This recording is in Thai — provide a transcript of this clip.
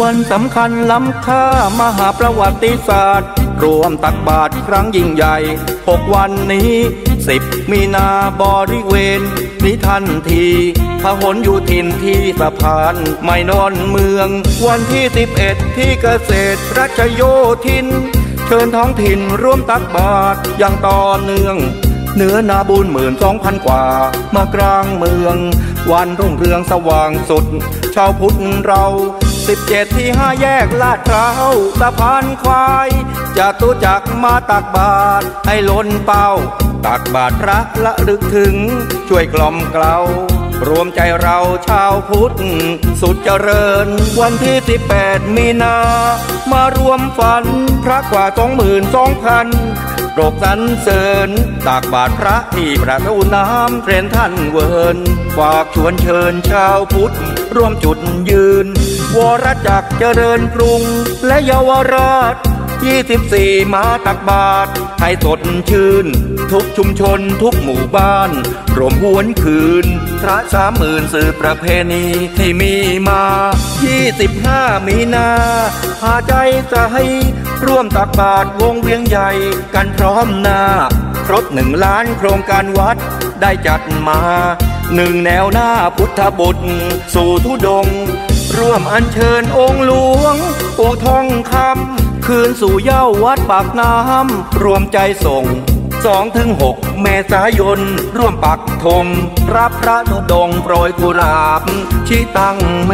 วันสำคัญล้ำค่ามหาประวัติศาสตร์ รวมตักบาตรครั้งยิ่งใหญ่หกวันนี้สิบมีนาบริเวณ นิทันทีพหนอยู่ถิ่นที่สะพานไม่นอนเมือง วันที่สิบเอ็ดที่เกษตรรัชโยธิน เชิญท้องถิ่นร่วมตักบาตรอย่างต่อเนื่องเหนือนาบุญหมื่นสองพันกว่ามากลางเมือง วันรุ่งเรืองสว่างสุด ชาวพุทธเรา สิบเจ็ดที่ห้าแยกลาดพร้าวสะพานควายจะตุจักมาตักบาตรให้ล้นเป้า ตักบาตรพระละลึกถึง ช่วยกล่อมเกลารวมใจเราชาวพุทธ สุดเจริญ วันที่สิบแปดมีนา มารวมฝันพระกว่าสองหมื่นสองพันโรกสรรเสริญตากบาทพระที่ประตูน้ำเทรนท่านเวินฝากชวนเชิญชาวพุทธ ร่วมจุดยืน วรจักรเจริญกรุงและเยาวราชยี่สิบสี่มาตักบาทให้สดชื่น ทุกชุมชนทุกหมู่บ้านรวมหวนคืน พระสามหมื่นสื่อประเพณีที่มีมายี่สิบห้ามีนาพาใจจะให้ร่วมตักบาทวงเวียงใหญ่กันพร้อมหน้า ครบหนึ่งล้านโครงการวัดได้จัดมาหนึ่งแนวหน้าพุทธบุตรสู่ทุดง ร่วมอัญเชิญองค์หลวงองค์ทองคำคืนสู่เย้าวัดปากน้ำรวมใจส่งสองถึงหกเมษายน ร่วมปักธงรับพระนุดงโปรยกุหลาบชี้ตั้งเม